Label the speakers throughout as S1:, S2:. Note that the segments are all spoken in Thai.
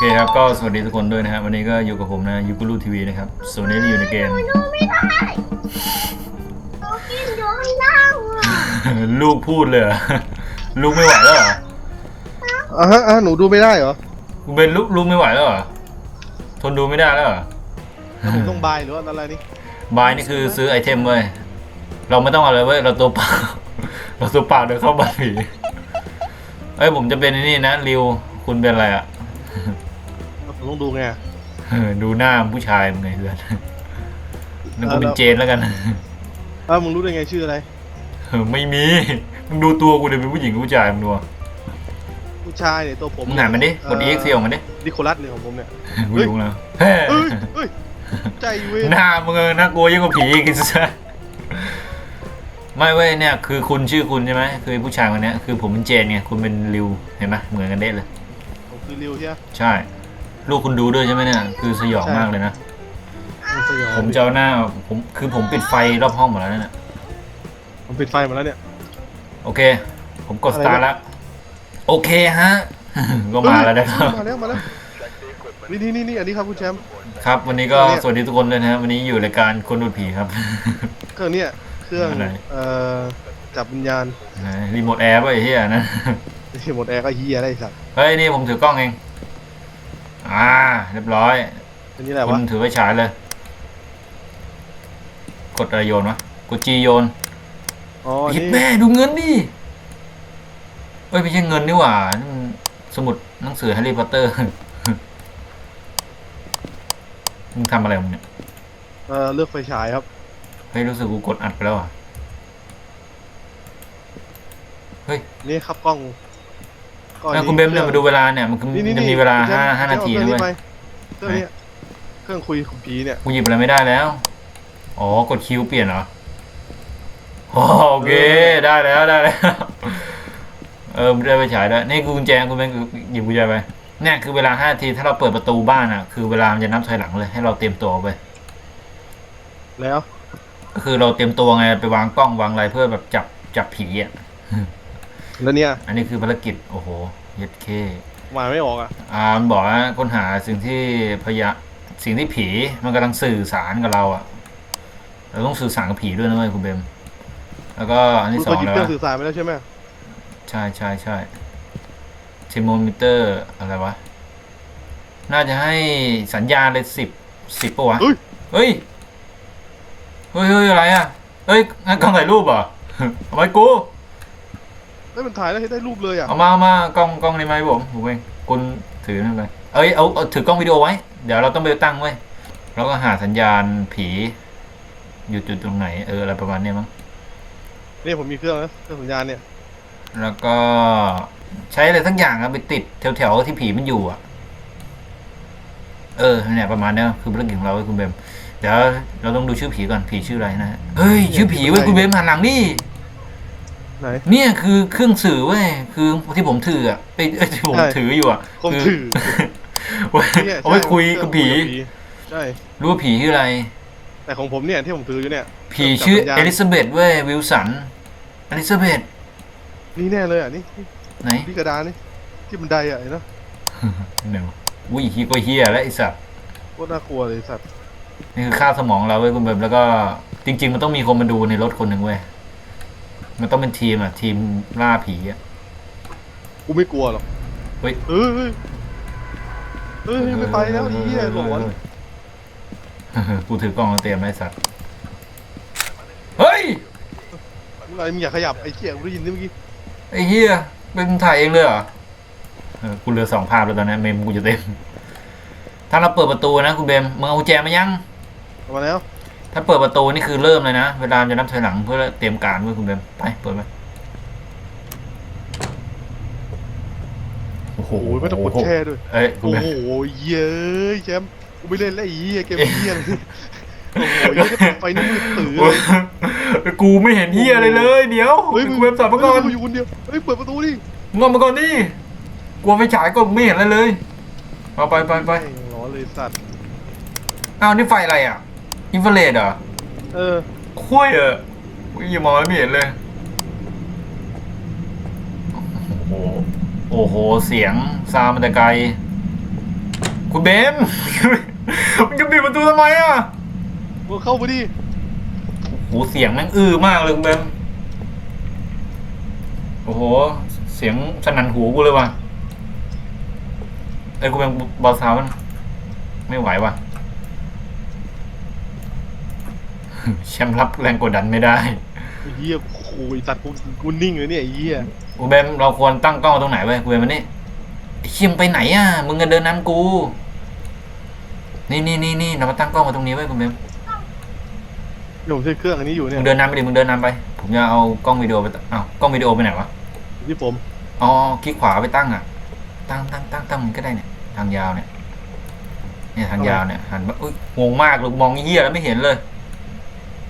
S1: เคครับก็สวัสดีทุกคนด้วยนะครับวันนี้ก็อยู่กับผมนะยูกูรูทีวีนะครับส่วนนี้เราอยู่ในเกม
S2: ดูไม่ได้หนูกินดูไม่ได้อะ
S1: ลูกพูดเลยเหรอลูกไม่ไหวแล้วเหรอ
S3: อะฮะอะหนูดูไม่ได้เหรอ
S1: คุณเป็นลูกลูกไม่ไหวแล้วเหรอทนดูไม่ได้แล้วเหรอ
S3: แล้วผมต้องบายหรือว่าอะไรนี่
S1: บายนี่คือซื้อไอเทมเว้ยเราไม่ต้องเอาเลยเว้ยเราตัวเปล่าเราตัวเปล่าเดินเข้าบ้านผีเอ้ยผมจะเป็นไอ้นี่นะริวคุณเป็นอะไรอะ
S3: แล้วผม ต้องดูไง
S1: เออดูหน้าผู้ชายมึงไงเพื่อนนั่นก็เป็นเจนแล้วกัน
S3: อ้าวมึงรู้ได้ไงชื่ออะไร
S1: เออไม่มีมึงดูตัวกูเดี๋ยวเป็นผู้หญิงกับผู้ชายมึงดูอะ
S3: ผู้ชายเนี่ยตัวผม
S1: มึงหันมันดิกด EXC ออกมาดิ
S3: ดิโคลัสเนี่ยของผมเนี่ย
S1: กูอยู่แล้วเฮ้
S3: เฮ้ยเฮ้ยใจเว้ย
S1: หน้ามึงเออน่ากลัวยิ่งกว่าผีอีกินซะไม่เว้ยเนี่ยคือคุณชื่อคุณใช่ไหมคือผู้ชายคนเนี้ยคือผมเป็นเจนไงคุณเป็นริวเห็นไหมเหมือนกันเด้เลย
S3: ผมคือริวใช่ไหม
S1: ใช่ ลูกคุณดูด้วยใช่ไหมเนี่ยคือสยอง
S3: ใช่
S1: มากเลยนะ
S3: มันสยอง
S1: ผมจะเอาหน้าผมคือผมปิดไฟรอบห้องหมดแล้วเนี่ย
S3: ผมปิดไฟหมาแล้วเนี่ย
S1: โอเค ผมกดส
S3: อะไร
S1: ตาร์
S3: นะ
S1: แล้วโอเคฮะ ก็มาแล้วนะครับ
S3: มาแล้วมาแล้วนี่นี่นี่นี่อันนี้ครับคุณแชมป์
S1: ครับ วันนี้ก็
S3: เนี่ย
S1: สวัสดีทุกคนเลยนะครับวันนี้อยู่รายการคนดูผีครับ
S3: เครื่องเนี่ยเครื่อง
S1: อะไร
S3: เอ่อจับวิญญาณ
S1: รีโมทแอร์ป่ะไอ้เหี้ยนะ
S3: ที่หมดแอร์ก็เฮียได้สัตว์
S1: เฮ้ยนี่ผมถือกล้องเอง อ่า เรียบร้อย
S3: อันนี้แหละ
S1: คุ
S3: วะ
S1: ณถือไว้ฉายเลย กดอะไรโยนวะ กดจีโยน
S3: อ๋อ
S1: เห็น
S3: นี่
S1: แม่ดูเงินดิเฮ้ยไม่ใช่เงินนี่หว่านี่มันสมุดหนังสือแฮร์รี่พอตเตอร์ มึงทำอะไรของมึงเนี่ย
S3: เอ่อเลือกไฟฉายครับ
S1: เฮ้ยรู้สึกกูกดอัดไปแล้วอะ
S3: นี่ครับกล้อง ก็อัน
S1: แล้ว
S3: นี้
S1: คุณเบมเนี่ยมาดูเวลาเนี่ยมันคือ
S3: นี่นี่
S1: มัน
S3: นี่
S1: มีเวลา
S3: คุณแช
S1: ห้าม
S3: ป์
S1: ห้านาที
S3: เอ
S1: นะ
S3: เครื่
S1: เว้
S3: อง
S1: ย
S3: เครื่องเนี้ยเครื่องคุยของผีเนี่ย
S1: กูหยิบอะไรไม่ได้แล้ว อ๋อกดคิวเปลี่ยนเหรออ๋อโอเคได้แล้วได้แล้วเออไม่ได้ไปฉายแล้วนี่คือกุญแจคุณเป็นหยิบกุญแจไปเนี่ยคือเวลาห้านาทีถ้าเราเปิดประตูบ้านอะ คือเวลามันจะนับถอยหลังเลยให้เราเตรียมตัวไป
S3: แล้ว
S1: ก็คือเราเตรียมตัวไงไปวางกล้องวางอะไรเพื่อแบบจับจับผีอะ
S3: แล้วเนี่ย
S1: อันนี้คือภารกิจโอ้โหเย็ดเค
S3: หมายไม่ออกอะ
S1: อ่ามันบอกว่าค้นหาสิ่งที่พยาสิ่งที่ผีมันกำลังสื่อสารกับเราอะเราต้องสื่อสารกับผีด้วยนะเว้ยคุณเบม แล้วก็อัน
S3: คุ
S1: ที่
S3: ณ
S1: สอ
S3: ก็
S1: ง
S3: หยิบ
S1: แล้ว
S3: เครื่องสื่อสารไปแล้วใช่ไหม
S1: ใช่ใช่ใช่เทโมมิเตอร์อะไรวะ น่าจะให้สัญญาณเลยสิบสิบปะวะ
S3: เฮ้ย
S1: เฮ้ย เฮ้ยเฮ้ยอะไรอะ เฮ้ยงั้นกล้องถ่ายรูปเหรอ เอาไว้กู
S3: เฮ้ยมันถ่ายแล้วให้ได้รูปเลยอะ
S1: เอามาเอามากล้องกล้องในไม้ผมผมเองคุณถือนั่นไปเอ้ยเอาเอาถือกล้องวิดีโอไว้ เดี๋ยวเราต้องไปตั้งไว้แล้วก็หาสัญญาณผี อยู่จุดตรงไหนเอออะไรประมาณเนี้ยมั้ง
S3: นี่ผมมีเครื่องนะเครื่องสัญญาณเนี่ย
S1: แล้วก็ใช้อะไรสักอย่างอะไปติดแถวๆที่ผีมันอยู่อะเออเนี่ยประมาณเนี้ยคือภารกิจของเราเว้ยคุณเบมเดี๋ยวเราต้องดูชื่อผีก่อนผีชื่ออะไรนะฮะเฮ้ยชื่อผีเว้ยคุณเบมหันหลังดิ
S3: ไหน
S1: เนี่ยคือเครื่องสื่อเว้ยคือที่ผมถืออะเอ้ยเอ้ยที่ผม
S3: ใช่
S1: ถืออยู่อะ
S3: คม
S1: คือ
S3: ถือ
S1: ไว้
S3: เนี่ย
S1: เอาไว้คุยกับผี
S3: ใช่
S1: รู้ว่าผีชื่ออะไร
S3: แต่ของผมเนี่ยที่ผมถืออยู่เนี่ย
S1: ผีชื่อ
S3: จับสัญญาณ
S1: เอลิซาเบธเว้ยวิลสันเอลิซาเบธ
S3: นี่แน่เลยอะนี่
S1: ไหน
S3: นี่กระดานนี่ที่บันไดอะเห็นไหม
S1: เดี๋ยวอุ้ยฮีก็เฮียแล้วไอสัตว์
S3: โคตรน่ากลัวเลยสัตว์
S1: นี่คือค่าบสมองเราเว้ยคุณเบมแล้วก็จริง ๆ มันต้องมีคนมาดูในรถคนหนึ่งเว้ย มันต้องเป็นทีมอะทีมล่าผีอะ
S3: กูไม่กลัวหรอก
S1: เฮ้ย
S3: เฮ้ยเฮ้ยเฮ้ยไม่ไปแล้วไอ้เหี้ยหลอน
S1: กูถือกล้องแล้วเตรียมไอ้สัตว์ เฮ้ย
S3: มึงอะไรมึงอยากขยับไอ้เหี้ยกูได้ยินนี่เมื่อกี้
S1: ไอ้เฮียเป็นมึงถ่ายเองเลยเหรอเออกูเหลือสองภาพแล้วตอนนี้เมมกูจะเต็ม ถ้าเราเปิดประตูนะคุณเบมมึงเอากุญแจมายัง
S3: เอามาแล้ว
S1: ถ้าเปิดประตูนี่คือเริ่มเลยนะ เวลาจะนับถอยหลังเพื่อเตรียมการเว้ยคุณเบมไปเปิดไปโอ้โห
S3: โอ้ยไม่ต้องกดแช่ด้วย
S1: เอ้ยคุณ
S3: โอ้
S1: เบม
S3: โหเย้ยแชมป์กูไม่เล่นแล้วไอ้เหี้ยเกมเหี้ยเลยโอ้โหยังจะเปิดไฟนี่มืดตื้อเลย
S1: กูไม่เห็นเฮียอะไรเลย เดี๋ยว
S3: เฮ้ย
S1: คุณเบมสับมาก่อน
S3: เฮ้ยอยู่คนเดียวเฮ้ยเปิดประตูดิ
S1: มึงเอามาก่อนดิกลัวไฟฉายก็ไม่เห็นอะไรเลยเอาไปไปไป
S3: แม่งร้อนเลยสัตว์
S1: อ้าวนี่ไฟอะไรอะ อินฟราเรดเหรอ
S3: เออ
S1: คุ้ยเหรออุ้ยอย่ามองไม่เห็นเลย โอ้โห โอ้โห เสียงซาวมันแต่ไกล คุณเบมมึงจะปิดประตูทำไมอะ
S3: มึงเข้าไปดิ
S1: โหเสียงแม่งอื้อมากเลยคุณเบมโอ้โห เสียงสนั่นหูกูเลยว่ะไอ้ยกูเป็นบอลซาวน์ไม่ไหวว่ะ แชมป์รับแรงกดดันไม่ได้
S3: ไอ้เหี้ยโอ้โหไอ้สัตว์กูกูนิ่งเลยเนี่ยไอ้เหี้ย
S1: กูเบมเราควรตั้งกล้องตรงไหนไว้กูเบมมานี่ไอ้เชี่ยมงไปไหนอะมึงก็เดินน้ำกู นี่นี่นี่นี่เรามาตั้งกล้องมาตรงนี้ไว้กูเบม
S3: เดี๋ยวผมใช้เครื่องอันนี้อยู่เนี่
S1: มึ
S3: ย
S1: งเดินน้ำไปดิมึงเดินน้ำไป ผมจะเอากล้องวิดีโอไปตั้งอ้าวกล้องวิดีโอไปไหนวะ
S3: ที่ผม
S1: อ๋อคลิกขวาไปตั้งอะ ตั้งตั้งตั้งตั้งมันก็ได้เนี่ย ทางยาวเนี่ยเนี่ยทางยาวเนี่ยหันมาอุ้ยงงมากลูกมองเหี้ยแล้วไม่เห็นเลย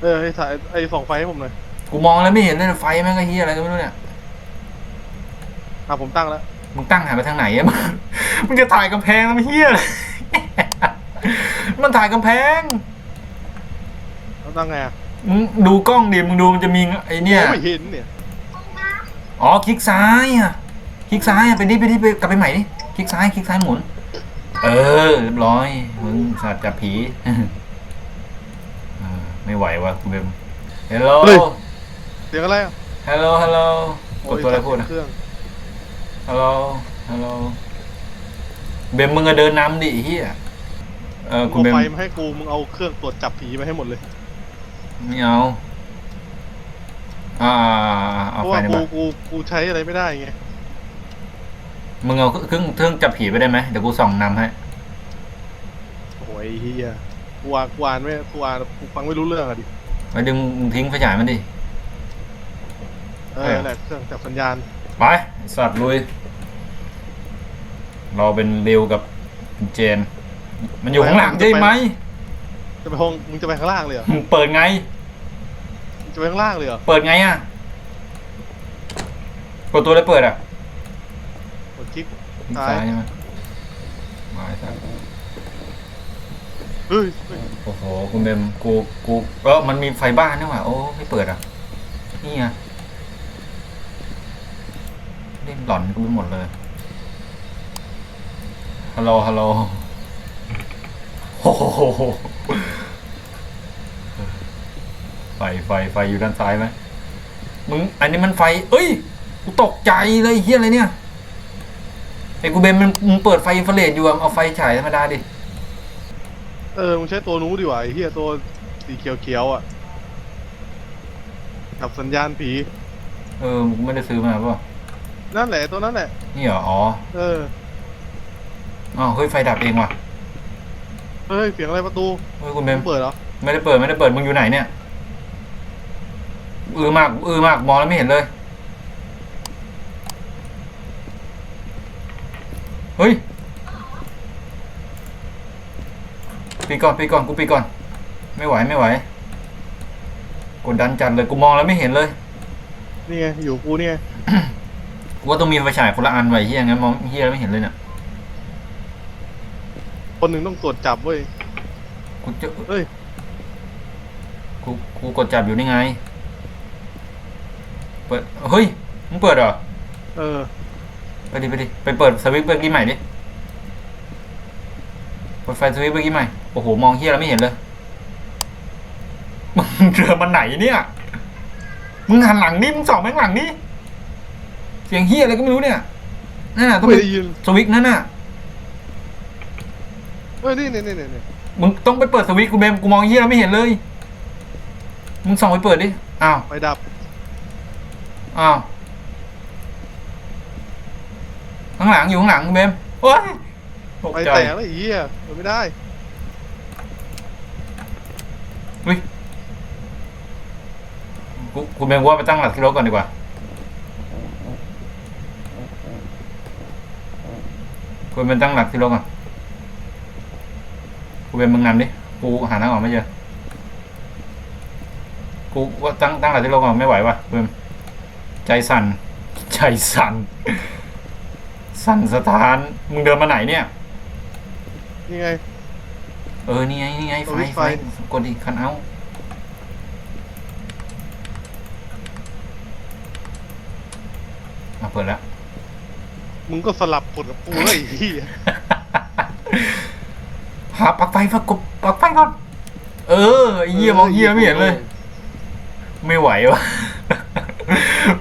S3: เออไอ้สายไอ้ส่องไฟให้ผมหน่อย
S1: กูมองแล้วไม่เห็นเลยไฟแม่งก็เหี้ยอะไรก็ไม่รู้เนี่ย
S3: อะผมตั้งแล้ว
S1: มึงตั้งหันไปทางไหนอะมึงมึงจะถ่ายกำแพงแล้วไม่เหี้ยเลย มันถ่ายกำแพง
S3: แล้วตั้งไงอะ
S1: มึงดูกล้องดิมึงดูมันจะมีไอ้เนี่ย
S3: ผมไม่เห็นเนี่ย
S1: อ๋อคลิกซ้ายอะคลิกซ้ายอะไปดิไปดิไปกลับไปใหม่ดิคลิกซ้ายคลิกซ้ายหมุน เออเรียบร้อยมึงสัตว์จับผีเออ ไม่ไหวว่ะคุณเบมฮัลโหล
S3: เสียงอะไรอะ
S1: ฮัลโหลฮัลโหลกดตัวอะไรพูดนะ
S3: เครื่อง
S1: ฮัลโหล ฮัลโหล เบมมึงก็เดินนำดิไอ้เฮียเออ
S3: มึ
S1: คุ
S3: ง
S1: ณเบ
S3: เอา
S1: ม
S3: ไฟมาให้กูมึงเอาเครื่องตรวจจับผีมาให้หมดเลย
S1: ไม่เอา อ่าๆๆ
S3: เพ
S1: เอา
S3: ราะ
S1: ไฟ
S3: ว่า
S1: ใน
S3: กู
S1: บ้าน
S3: กูกูใช้อะไรไม่ได้ไง
S1: มึงเอาเครื่องเครื่องจับผีไปได้ไหมเดี๋ยวกูส่องนำให้
S3: โอ้ยเฮีย กูอ่านกูอ่านไม่กูอ่านกูฟังไม่รู้เรื่องอะดิ
S1: ไปดึงมึงทิ้งไฟฉายมันดิ
S3: เอ
S1: เอ
S3: อ
S1: อ
S3: แหละเครื่องจับสัญญาณ
S1: ไปไอ้สัตว์ลุย เราเป็นริวกับเจน มันอยู่ข้างหลังใช่ไหม
S3: จะไปห้องมึงจะไปข้างล่างเลยเหรอ
S1: มึงเปิดไง
S3: มึงจะไปข้างล่างเลยเหรอ
S1: เปิดไงอะกดตัวเลยเปิดอะ
S3: กดคลิก
S1: ซ้ายใช่ไหมมาไอ้สัตว์
S3: เฮ้ย
S1: โอ้โหคุณเบมกูกูเออมันมีไฟบ้านนี่หว่าโอ้ไม่เปิดอะนี่ไงเล่นหลอนกูไปหมดเลยฮัลโหลฮัลโหลโอ้โหไฟไฟไฟอยู่ด้านซ้ายไหมมึงอันนี้มันไฟ เอ้ยกูตกใจเลยเฮียอะไรเนี่ยไอ้กูเบมมันมึงเปิดไฟอินฟราเรดอยู่อะเอาไฟฉายธรรมดาดิ
S3: เออมึงใช้ตัวนู้นดีกว่าไอ้เฮียตัวสีเขียวๆอะจับสัญญาณผี
S1: เออมึงไม่ได้ซื้อมาป่ะ
S3: นั่นแหละตัวนั้นแหละ
S1: นี่เหรออ๋อ
S3: เออ
S1: อ๋อเฮ้ยไฟดับเองว่ะ
S3: เฮ้ยเสียงอะไรประตู
S1: เฮ้ยคุณเบ
S3: มึ
S1: ม
S3: งเปิดเหรอ
S1: ไม่ได้เปิดไม่ได้เปิดมึงอยู่ไหนเนี่ยอือมากอือมากมองแล้วไม่เห็นเลย เฮ้ย ปีก่อนปีก่อนกูปีก่อน ไม่ไหวไม่ไหวกดดันจัดเลยกูมองแล้วไม่เห็นเลย
S3: นี่ไงอยู่กูนี่ไง
S1: กูว่าต้องมีไฟฉายคนละอันไว้เฮียงั้นมองเฮียแล้วไม่เห็นเลยเนี่ย
S3: คนหนึ่งต้องตรวจจับเว้ย
S1: กูจะ
S3: เอ้ย
S1: กูกูกดจับอยู่นี่ไง เปิดเฮ้ยมึงเปิดเหรอ
S3: เออ
S1: ไปดิไปดิไปเปิดสวิตช์เมื่อกี้ใหม่ดิเปิดไฟสวิตช์เมื่อกี้ใหม่โอ้โห มองเฮียแล้วไม่เห็นเลยมึงเจอมันไหนเนี่ย มึงหันหลังนี่มึงส่องแม่งหลังนี่เสียงเฮียอะไรก็ไม่รู้เนี่ยนั่นน่ะต้อง
S3: ไม่
S1: เป็น
S3: ได้ยิน
S1: สวิตช์นั่นน่ะ
S3: เอ้ยนี่นี่นี่นี่
S1: มึงต้องไปเปิดสวิตช์กูเบมกูมองเฮียแล้วไม่เห็นเลย มึงส่องไปเปิดดิ อ้าว
S3: ไฟดับ
S1: อ้าว ข้างหลังอยู่ข้างหลังกูเบมโอ้ยตก
S3: ไฟ
S1: ใจ
S3: แตกแล้วไอ้เหี้ยเปิดไม่ได้
S1: กูกูเบมว่าไปตั้งหลักที่รถก่อนดีกว่ากูเบมตั้งหลักที่รถก่อนกูเบมมึงนำดิ กูหาทางออกไม่เจอ กูว่าตั้งตั้งหลักที่รถก่อนไม่ไหวว่ะกูเบมใจสั่น ใจสั่น สั่นสถาน มึงเดินมาไหนเนี่ย
S3: นี่ไง
S1: เออ นี่ไง นี่ไง ไฟ
S3: สวิตช์
S1: ไฟ
S3: ไฟ
S1: กดอีกคันเอามาเปิดแล้ว
S3: มึงก็สลับกดกับกูเลยไอ้เหี้ย
S1: หาปลั๊กไฟฝักกบปลั๊กไฟก่อน เออไอ้เหี้ยมองเหี้ยไม่เห็นเลย ไม่ไหววะ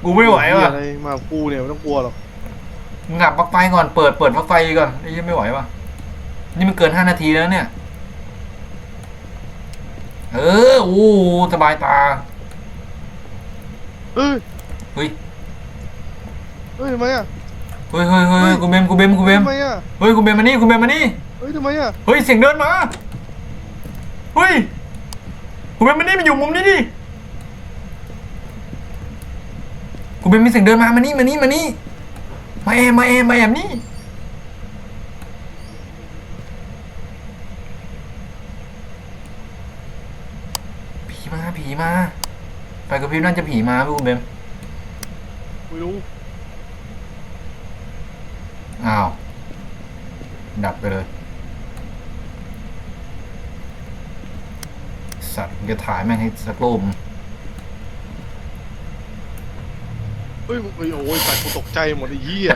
S1: กูไม่ไหว
S3: เหี้ยวะ อะไรมากูเนี่ยไม่ต้องกลัวหรอก
S1: มึงหับปลั๊กไฟก่อน เปิด เปิดปลั๊กไฟก่อนไอ้เหี้ยไม่ไหววะนี่มันเกินห้านาทีแล้วเนี่ย เออโอ้โหสบายตา
S3: เฮ้ย
S1: เฮ้ย
S3: เฮ้ยทำไมอะ
S1: เฮ้ยเฮ้ยเฮ้ยกูเบมกูเบมกูเบม
S3: ทำไมอะ
S1: เฮ้ยกูเบมมานี่กูเบมมานี่
S3: เฮ้ยทำไมอะ
S1: เฮ้ยเสียงเดินมาเฮ้ยกูเบมมานี่มันอยู่มุมนี้ดิกูเบมมีเสียงเดินมามานี่มานี่มานี่มาแอบมาแอบมาแอบนี่ ผีมาผีมาไฟกับพริบน่าจะผีมาพี่คุณเบม
S3: ไม่รู้
S1: อ้าว ดับไปเลย สัตว์มึงจะถ่ายแม่งให้สักรูป
S3: เฮ้ยเฮ้ยโอ้ยสัตว์กูตกใจหมดไอ้เหี้ย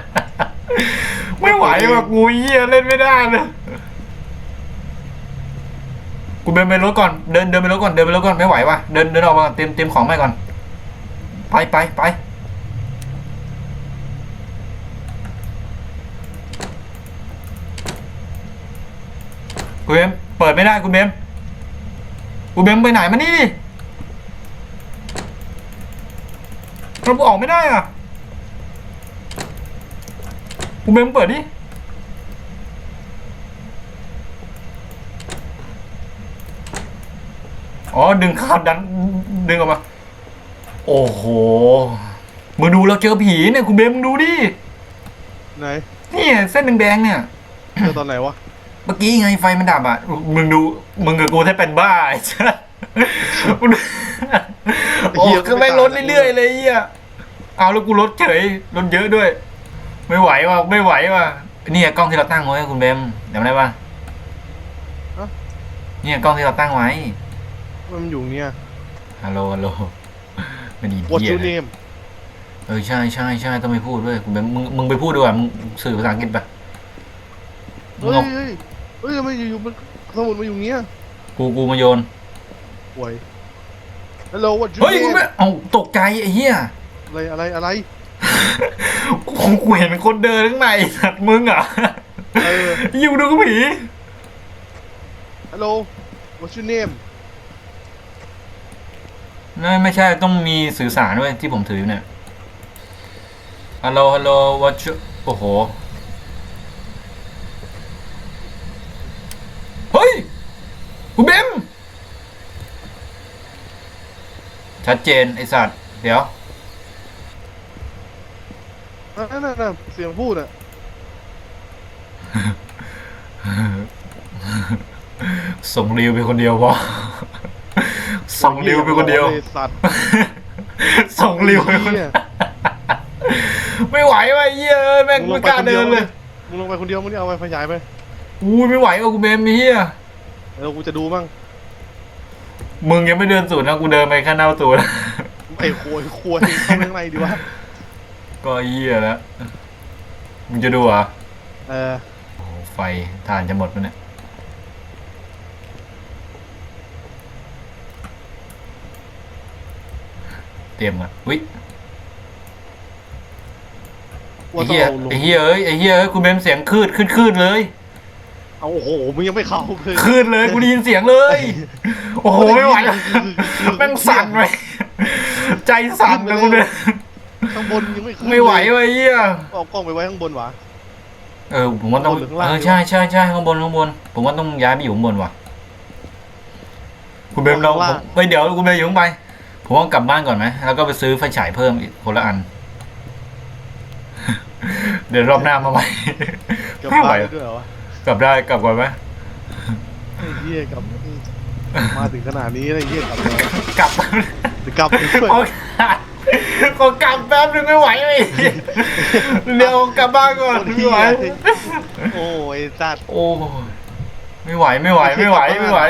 S1: ไม่ไหวว่ะกูเหี้ยเล่นไม่ได้เลย กูเดินไปรถก่อนเดินเดินไปรถก่อนเดินไปรถก่อนไม่ไหวว่ะเดินเดินออกมาเตรียมเตรียมของไปก่อน ไปไปไปกูเบมเปิดไม่ได้กูเบมกูเบมไปไหนมานี่เราออกไม่ได้อะกูเบมเปิดดิ อ๋อ ดึงคาบดัน ดึงออกมา โอ้โห มึงดูเราเจอผีเนี่ยคุณเบมมึงดูดิ
S3: ไหน
S1: นี่เส้นแดงๆเนี่ย
S3: เจอตอนไหนวะ
S1: เมื่อกี้ไงไฟมันดับอะ มึงดู มึงกับกูแทบเป็นบ้าไอ้ชัสมึงดูโอ้คือไม่งลดเรื่อยๆเลยไอ้เฮียเอาแล้วกูลดเฉยลดเยอะด้วย ไม่ไหวว่ะไม่ไหวว่ะเนี่ยกล้องที่เราตั้งไว้คุณเบมจำได้ปะเนี่ยกล้องที่เราตั้งไว้
S3: มันอยู่เนี่ย
S1: ฮัลโหลฮัลโหลไม่ดี
S3: What's
S1: เหี้ย
S3: your
S1: เลย
S3: name
S1: เออใช่ใช่ใช่ต้องไปพูดด้วยคุณเบมมึงมึงไปพูดดีกว่ามึงสื่อภาษาอังกฤษปะมึ
S3: เฮ้
S1: ง
S3: ย
S1: เอา
S3: เฮ้ยเฮ้ยทำไมอยู่ๆมันสมุดมาอยู่เนี้ย
S1: กูกูมาโยน
S3: ป่วย Hello what's your
S1: เฮ้ยกู
S3: name
S1: ไม่เอาตกใจไอ้เหี้ย
S3: อะไรอะไรอะไร
S1: กูกูเห็นคนเดินข้างในสัตว์มึงอะ
S3: เออ
S1: อยู่ดูกับผี
S3: Hello what's your name
S1: ไม่ไม่ใช่ต้องมีสื่อสารด้วยที่ผมถืออยู่เนี่ยฮัลโหลฮัลโหลวัชโอ้โห เฮ้ยกูเบมชัดเจน ไอสัตว์ เดี๋ยว
S3: นั่นน่ะน่ะเสียงพูดอะ
S1: ส่งรีวไปคนเดียวพอ ส่งรีวไปคนเดียว
S3: ไอ้สัตว์
S1: ส่งรีวไปคน
S3: เหี้
S1: เดียวยไม่ไหวว่ะไอ้เหี้ยเอ้ยแม่ง
S3: มึงล
S1: ไม่
S3: งไป
S1: กล้า
S3: คนเดี
S1: เดิ
S3: ยวน
S1: เลย
S3: มึงลงไปคนเดียวมึงนี่เอาไปขยายไป
S1: อู้ยไม่ไหวว่ะกูเบมไอ้เหี้ย
S3: เออกูจะดูมั่ง
S1: มึงยังไม่เดินสูตรนะกูเดินไปข้างหน้าประตูแล้ว
S3: ไอ้โคยโคยเข้าไปข้างในดีวะ
S1: ก็เหี้ยแล้วมึงจะดูเหรอะ
S3: เออ
S1: โอ้โหไฟถ่านจะหมดมันเนี่ย ตรียมก่อนวิ
S3: ว่า
S1: ไอ้
S3: ต้อ
S1: เหี้ย
S3: งเอาลง
S1: ไอ้เหี้ยเอ้ยไอ้เหี้ยเอ้ยกูเบมเสียงคืดคืดคืดเลย
S3: เอาโอ้โหมึงยังไม่เข้าเลย
S1: คืนเลยกูได้ยินเสียงเลย โอ้โหไม่ไหวแม่งสั่นไปใจสั่นเลยกูเนี่ย
S3: ข้างบนยังไม่ขึ้น
S1: ไม่ไหวเว้ยเฮีย
S3: เอากล้องไปไว้ข้างบนวะ
S1: เออผมว่าต้อง
S3: ข้างบนหรือข้างล่าง
S1: เออใช่ใช่ใช่ข้างบนข้างบน ผมว่าต้องย้ายไปอยู่ข้างบนว่ะคุณเบมเราผมเฮ้ยเดี๋ยวคุณเบมอยู่ข้างไป ผมว่ากลับบ้านก่อนไหมแล้วก็ไปซื้อไฟฉายเพิ่มอีกคนละอัน เดี๋ยวรอบหน้ามาใหม่
S3: เกับ
S1: ไม่ไหว
S3: บ้านได้ด้วยเหรอวะ
S1: กลับได้กลับก่อนไหม
S3: ไอ้เหี้ยกลับมาถึงขนาดนี้ไอ้เหี้ยกลับเลย
S1: กลับ
S3: กลับไปด้วย
S1: โอเคขอกลับแป๊บนึงไม่ไหวเลยเดี๋ยวกลับบ้านก่อนไม่ไหว
S3: โอ้ยสัตว์
S1: โอ้ยไม่ไหวไม่ไหวไม่ไหวไม่ไหว